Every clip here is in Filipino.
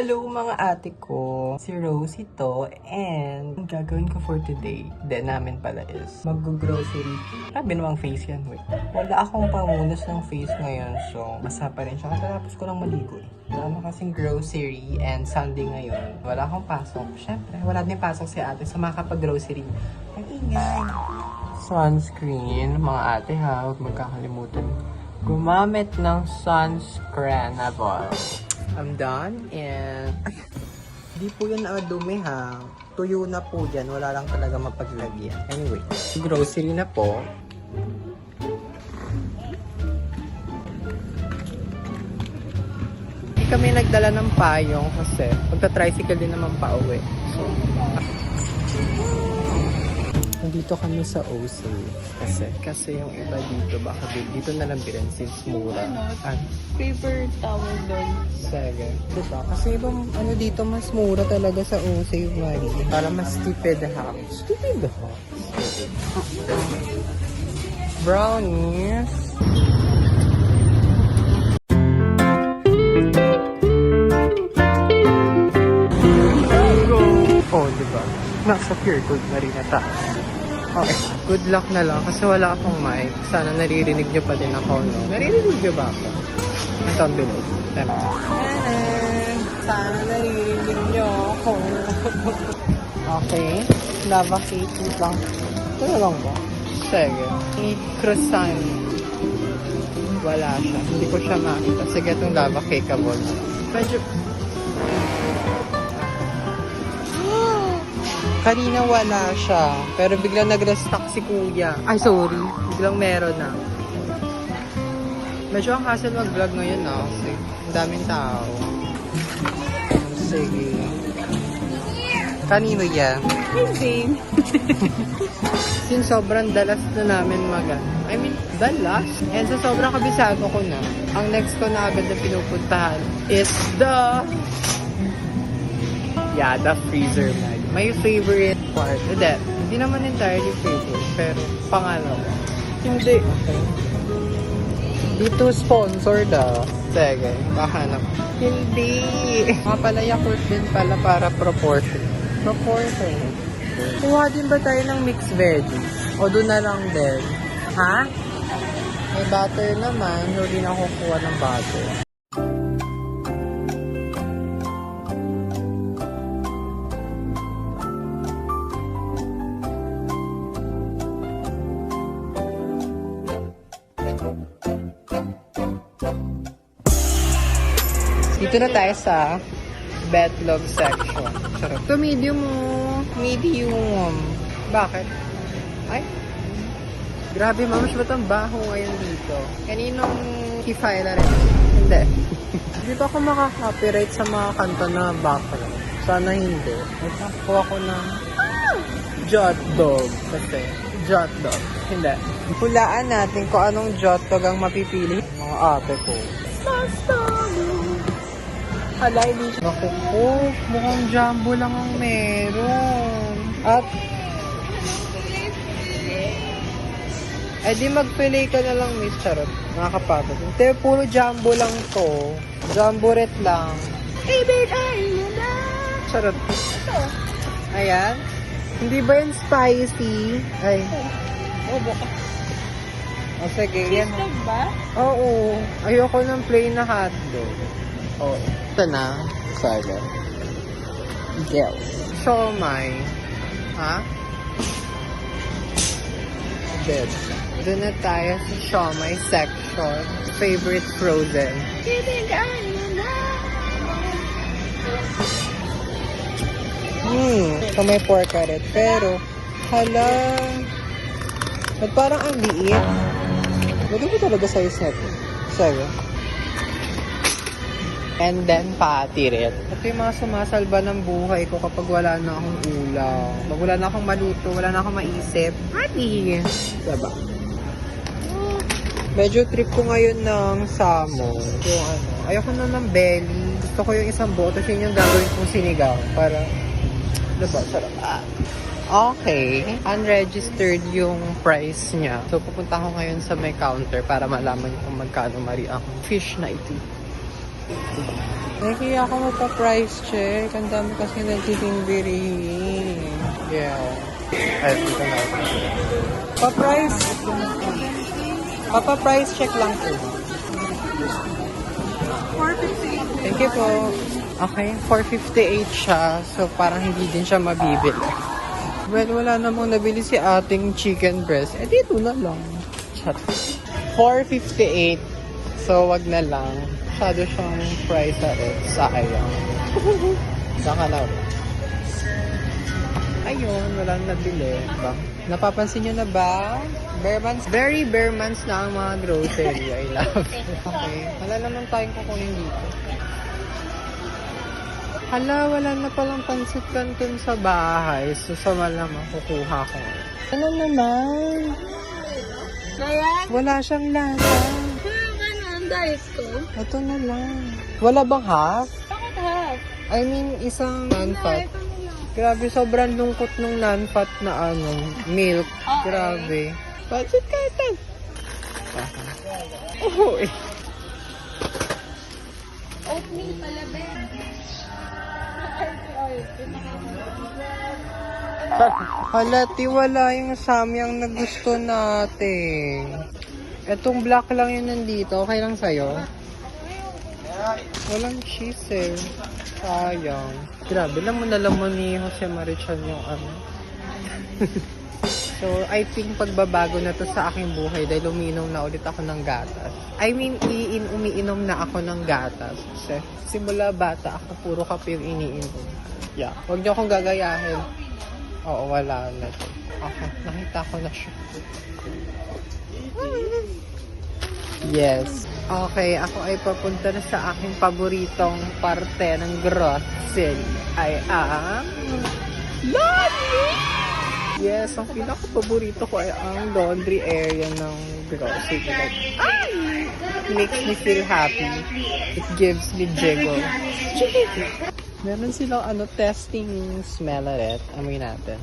Hello mga ate ko. Si Rosie to and ang gagawin ko for today, din namin pala is mag-grocery. Grabe namang face yan, wait. Wala akong pamunas ng face ngayon, so basa pa rin siya. Katapos ko lang maligo eh. Wala kasing grocery and Sunday ngayon. Wala akong pasok. Siyempre, wala din pasok si ate sa makapag-grocery. Ang ingay. Sunscreen, mga ate ha, huwag magkakalimutan. Gumamit ng sunscreenable. I'm done and... Ay, di po yun uh, dumi ha. Tuyo na po dyan. Wala lang talaga mapaglagyan. Anyway, grocery na po. Kami nagdala ng payong kasi pagka-tricycle din naman pa uwi. So, Nandito kami sa OC kasi kasi yung iba dito baka di- dito na lang bilhin since mura. At paper towel doon. Sige. Diba? Kasi ibang ano dito mas mura talaga sa OC Valley. Para mas stupid house. Stupid house. Brownies. Oh, diba? Nasa pure gold na rin na tayo. Okay. Good luck na lang kasi wala akong mic. Sana naririnig nyo pa din ako, no? Naririnig nyo ba ako? Ito ang bilog. Tama. Sana naririnig nyo ako. okay. Lava cake. Wait lang. Ito na lang ba? Sige. May croissant. Wala siya. Hindi ko siya makita. Sige, itong lava cake abon. Medyo... Kanina wala siya. Pero biglang nag-restock si kuya. Ay, sorry. Biglang meron na. Medyo ang hassle mag-vlog ngayon na. Kasi ang daming tao. Sige. Kanino yan? Hindi. Since sobrang dalas na namin mag I mean, dalas. And sa sobrang kabisado ko na, ang next ko na agad na pinupuntahan is the Yeah, the freezer bag. My favorite part. Hindi, hindi naman entirely favorite, pero pangalawa. Hindi. Okay. Dito sponsored ah. Sige, kahanap. Hindi. Mga pala Yakult din pala para proportion. Proportion. Kuha din ba tayo ng mixed veggies? O doon na lang din? Ha? May butter naman. Hindi na kukuha ng butter. Dito na tayo sa betlog section. Charot. Ito medium mo. Medium. Bakit? Ay. Grabe, mamash ba't ang baho ngayon dito? Kaninong kifile rin? Hindi. Hindi ba ako makaka-copyright sa mga kanta na background? Sana hindi. Nagkakuha ko ng jot dog. Kasi, jot dog. Hindi. Hulaan natin kung anong jot dog ang mapipili. Mga ate ko. Hala, hindi siya. Naku po, mukhang jumbo lang ang meron. At, eh di mag-fillet ka na lang, Miss Charot. Nakakapagod. Hindi, puro jumbo lang to. Jumbo ret lang. Ibigay mo na! Charot. Ayan. Hindi ba yan spicy? Ay. Oh, buka. O sige, yan. Cheese dog ba? Oo. Ayoko ng plain na hotdog. Oo. Ito na. Saga. Yes. Siomay. Ha? Bed. Doon na tayo sa siomay section. Favorite frozen. Ibigay mo na! Hmm. So may pork rin. Pero, hala. Ba't parang ang liit? Lagi ko talaga size nito. Saga. And then, patty rin. Ito yung mga sumasalba ng buhay ko kapag wala na akong ulam. Pag wala na akong maluto, wala na akong maisip. Patty! Diba? Medyo trip ko ngayon ng salmon. Yung ano, ayoko na ng belly. Gusto ko yung isang buo, tapos yun yung gagawin kong sinigaw. Para, diba, sarap. Ah. Okay. Unregistered yung price niya. So, pupunta ako ngayon sa may counter para malaman kung magkano mari ang fish na ito. Nakikiya ako magpa-price check. Ang dami kasi nagtitingbiri. Yeah. Ay, dito na. Pa-price. Papa-price check lang po. 458. Thank you po. Okay, 458 siya. So, parang hindi din siya mabibili. Well, wala namang nabili si ating chicken breast. Eh, dito na lang. Chat. 458. So, wag na lang. Masyado siyang price sa it. Sayang. Saka na? Ayun, walang nabili. Ba? Napapansin nyo na ba? Bare months, very bare months na ang mga grocery. I love it. Okay. Wala naman tayong kukunin dito. Hala, wala na palang pansit canton sa bahay. So, sa malamang kukuha ko. Ano naman? Wala siyang lasa. Diet ko? Ito na lang. Wala bang half? Bakit half? I mean, isang non-fat. Grabe, sobrang lungkot nung non-fat na ano, milk. Okay. Grabe. Budget ka ito. Oo eh. Oatmeal pala, Ben. Halati, wala yung samyang na gusto natin. Etong black lang yun nandito. Okay lang sa'yo? Walang cheese eh. Sayang. Grabe, lamon na lamon ni Jose Marichal yung ano. so, I think pagbabago na to sa aking buhay dahil umiinom na ulit ako ng gatas. I mean, iin umiinom na ako ng gatas. Kasi simula bata ako, puro kape yung iniinom. Yeah. Huwag niyo akong gagayahin. Oo, wala na. Okay, nakita ko na siya. Yes. Okay, ako ay papunta na sa aking paboritong parte ng grocery. Ay ang... Laundry! Yes, ang pinaka-paborito ko ay ang laundry area ng grocery. Like, ay! It makes me feel happy. It gives me jiggle. Jiggle! Meron silang ano, testing smell at it. Amoy natin.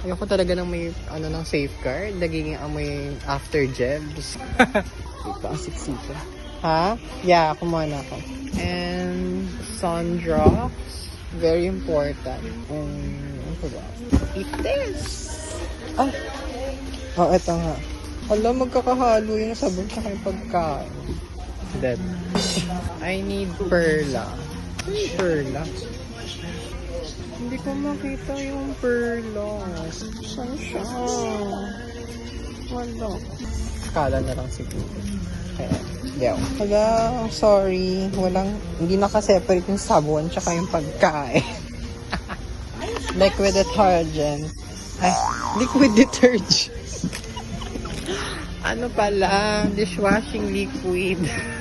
Ayoko talaga ng may ano ng safeguard. Nagiging amoy after jebs. Ito ang siksika. Ha? Yeah, kumuha na ako. And sun drops. Very important. And ano ba? Eat this! Ay! Oh, eto nga. Alam, magkakahalo yung sabon sa yung pagkain. Dead. I need perla. Perla? Hindi ko makita yung perla. Saan siya? Wala. Kala na lang siguro. Kaya, yaw. Hala, sorry. Walang, hindi nakaseparate yung sabon tsaka yung pagkain. liquid detergent. Ay, liquid detergent. ano pala? Dishwashing liquid.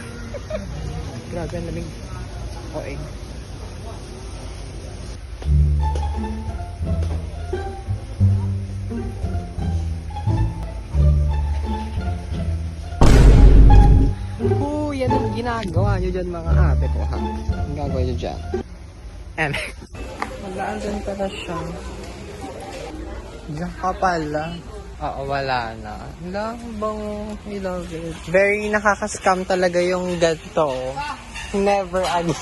Grabe, ang lamig. Okay. Yan ang ginagawa nyo dyan mga ate ko ha. Ang gagawa nyo dyan. And, magaan din pala siya. Diyan ka pala. Oo, wala na. Wala bang I love it. Very nakaka-scam talaga yung ganito. Never again.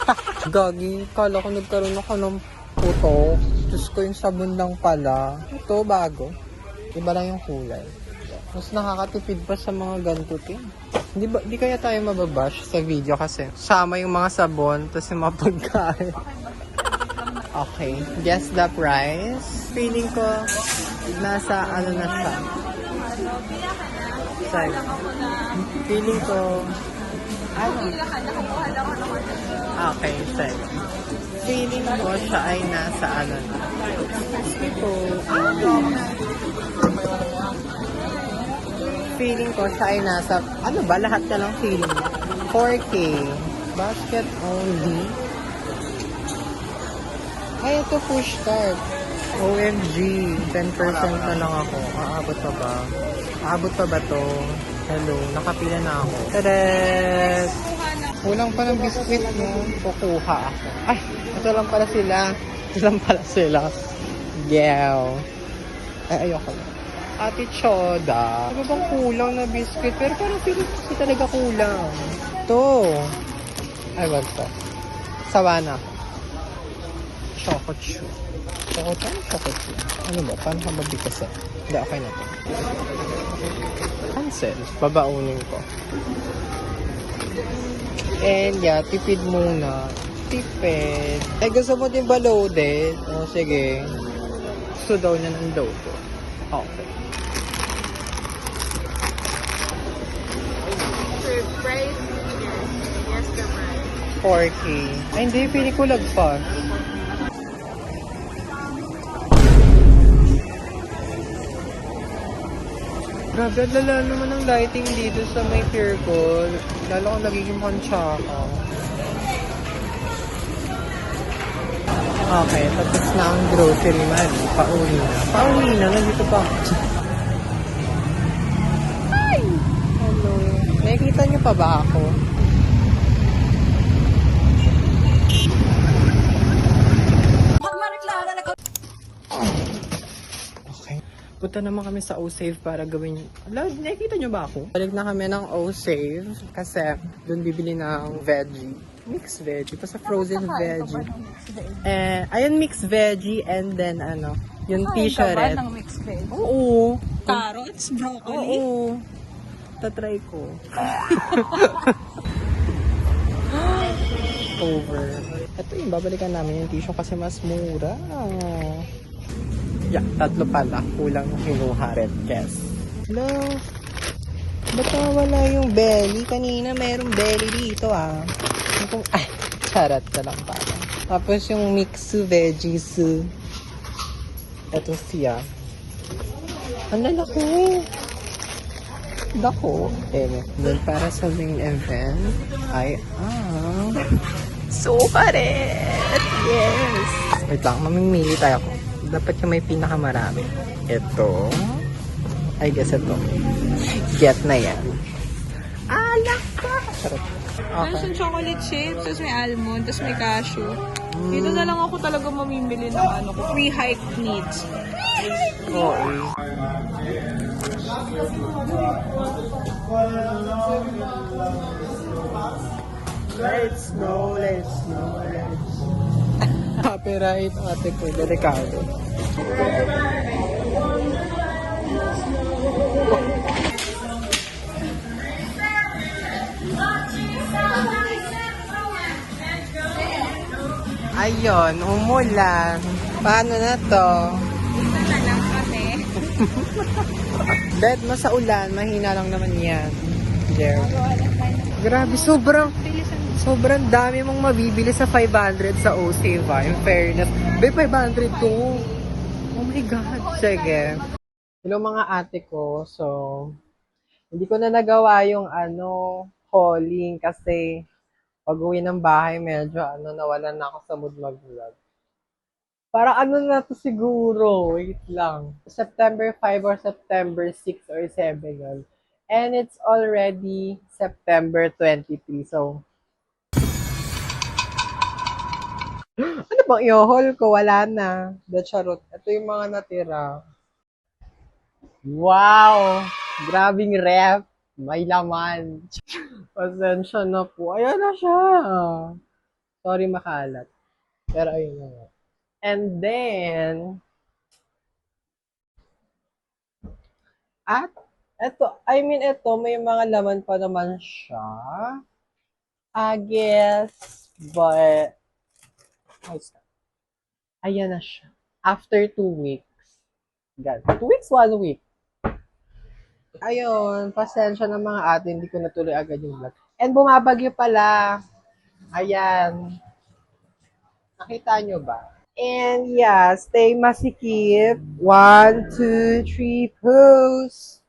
Gagi, kala ko nagkaroon ako ng puto. Diyos ko yung sabon lang pala. Ito, bago. Iba lang yung kulay. Mas nakakatipid pa sa mga ganito, tin. Hindi ba, di kaya tayo mababash sa video kasi sama yung mga sabon, tapos yung mga pagkain. Okay, guess the price. Feeling ko, nasa ano na siya. Sorry. Feeling ko, ano? Okay, sorry. Feeling ko siya ay nasa ano na. Ito, feeling ko siya ay nasa, ano ba, lahat na lang feeling. 4K. Basket only. Ay, ito push start. OMG, 10% na lang ako. Aabot pa ba? Aabot pa ba to? Hello, nakapila na ako. Tadat! Kulang pa ng biscuit mo. Kukuha ako. Ay, ito lang pala sila. Ito lang pala sila. Yeah. Ay, ayoko na. Ate Choda. Ano bang kulang na biscuit? Pero parang feeling ko kasi talaga kulang. To. I want to. Sawa na ako. Choco chew. Choco chew? Choco chew. Ano ba? Paano ka mabigkas eh? Hindi, okay na to. Cancel. Babaunin ko. And yeah, tipid muna. Tipid. Eh, gusto mo din ba loaded? O, sige. Gusto daw niya ng loaded. Okay. Surprise Yes, naman. 4K. Ay, hindi. Pili ko lagpas. Grabe, lala naman ang lighting dito sa may pier ko. Lalo kong nagiging pantsaka. Okay, tapos na ang grocery man. Pauwi na. Pauwi na, nandito pa ako. Hi! Hello. Nakikita niyo pa ba ako? Punta naman kami sa O-Save para gawin... Ala, nakikita nyo ba ako? Balik na kami ng O-Save kasi doon bibili ng veggie. Mixed veggie. Basta frozen veggie. Eh, ayun mixed veggie and then ano, yung t-shirt. ng mixed veg? Oo. Carrots, broccoli. Oo. Tatry ko. Over. Ito yung babalikan namin yung tissue kasi mas mura. Yeah, tatlo pala. Kulang yung kinuha red guess. Hello? Ba't wala yung belly? Kanina merong belly dito ah. Kung, ay, charot ka lang pala. Tapos yung mixu veggies. Ito siya. Ang lalaki. Dako. Eh, then para sa main event ay ang sukaret. Yes. Wait lang, mamimili tayo ko. Dapat yung may pinakamarami. Ito. I guess ito. Get na yan. Alak ka! Charot. Meron Okay. siyang chocolate chips, tapos may almond, tapos may cashew. Dito na lang ako talaga mamimili ng ano ko, free hike needs. Oo. Let's go, let's go, let's go. Copyright ate ko, delikado. Ayun, umulan. Paano na to? Na lang. Bet mo sa ulan, mahina lang naman yan. There. Grabe, sobrang, sobrang dami mong mabibili sa 500 sa ah, in fairness. Be, 500 to. Oh my God. Sige. Hello mga ate ko. So, hindi ko na nagawa yung ano, calling kasi pag uwi ng bahay, medyo ano, nawalan na ako sa mood mag-vlog. Para ano na to siguro, wait lang. September 5 or September 6 or 7 yun. And it's already September 23. So, bang i-haul ko? Wala na. The charot. Ito yung mga natira. Wow! Grabing ref. May laman. Pasensya na po. Ayan na siya. Sorry makalat. Pero ayun na. And then, at, eto, I mean, eto, may mga laman pa naman siya. I guess, but, that? Ayan na siya. After two weeks. God. Two weeks, one week. Ayun, pasensya ng mga ate, hindi ko natuloy agad yung vlog. And bumabagyo pala. Ayan. Nakita nyo ba? And yeah, stay masikip. One, two, three, pose.